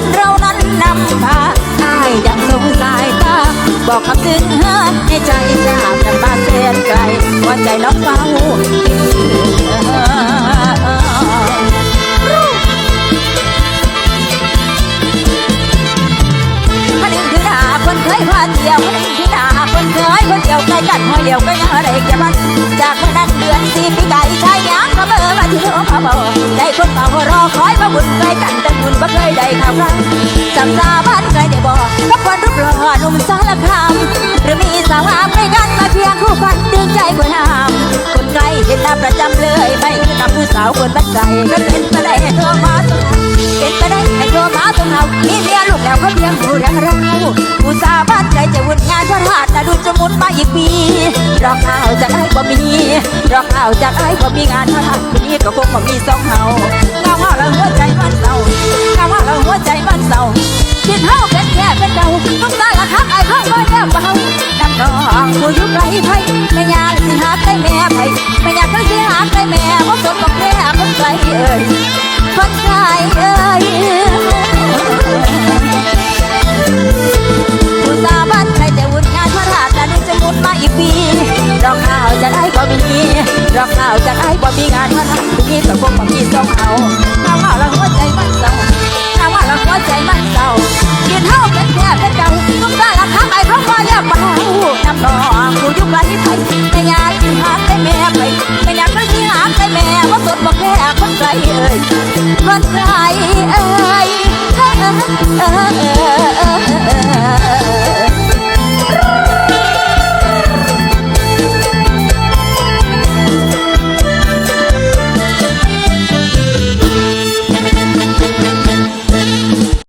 นเรานั้นนำพาอายดังสงสายตา บอกคำตึงเฮให้ใจจากกันบ้าเสียนไกลว่าใจล็อกเฝ้าเดียวคนที่นาคนเคยคนเดียวใกล้กันหัวเดียวก็ยังอะไรแกมันจากคนนั้นเดือนสี่ปีไก่ คอยมาบุญใกล้กันแต่บุญบ่เคยได้ข่าวครั้งจำตาบ้านใครได้บอกกับคนรูปหล่อหนุ่มสารคามหรือมีสาวงามใกล้กันมาเพียงคู่ฟันดึงใจคนหามคนไกลเห็นหน้าประจำเลยไม่คือกับผู้สาวคนบ้านไกลก็เป็นไปได้ให้โทรมาสงเป็นไปได้ไอ้ตัวมาตัวเห่ามีเมียลูกแล้วเขาเพียงหูเรื่องเราผู้สาวบ้านใจจะวุ่นงานพระราชแต่ดูจะมุนมาอีกปี อกข่าวจากไอ้บ่มีรอกข่าวจากไอ้บ่มีงานถ้าคนนี้ก็คงบ่มีสองเฮาเงาเฮาแล้วหัวใจมันเศร้าเงาเฮาแล้วหัวใจมันเศร้าคิดเฮาเป็นแค่เป็นเดาต้องการละทักไอ้ข้างบ่แย่เบาดำดองผู้อยู่ไกลไผแม่ยาสิหาใกล้แม่ไผแม่ยาก็สิหาใกล้แม่บ่สนกั ดอกสาวจะได้บ่มีงานมาทำมีสังคมบ่มีสองเฮาถ้าว่าเราหัวใจมันเศร้าถ้าว่าเราหัวใจมันเศร้ากินเฮาเป็นแค่เป็นเจ้าต้องได้ละครัไอ้เขาบ่เรียกบ่าน้ำนองกูอยุ่ไกลไปไม่อยากพาไปแม่ไปไม่อยากไปที่หาไปแม่ว่าสดบ่แค่คนไกลเอ้ยคนไกลเอ้ย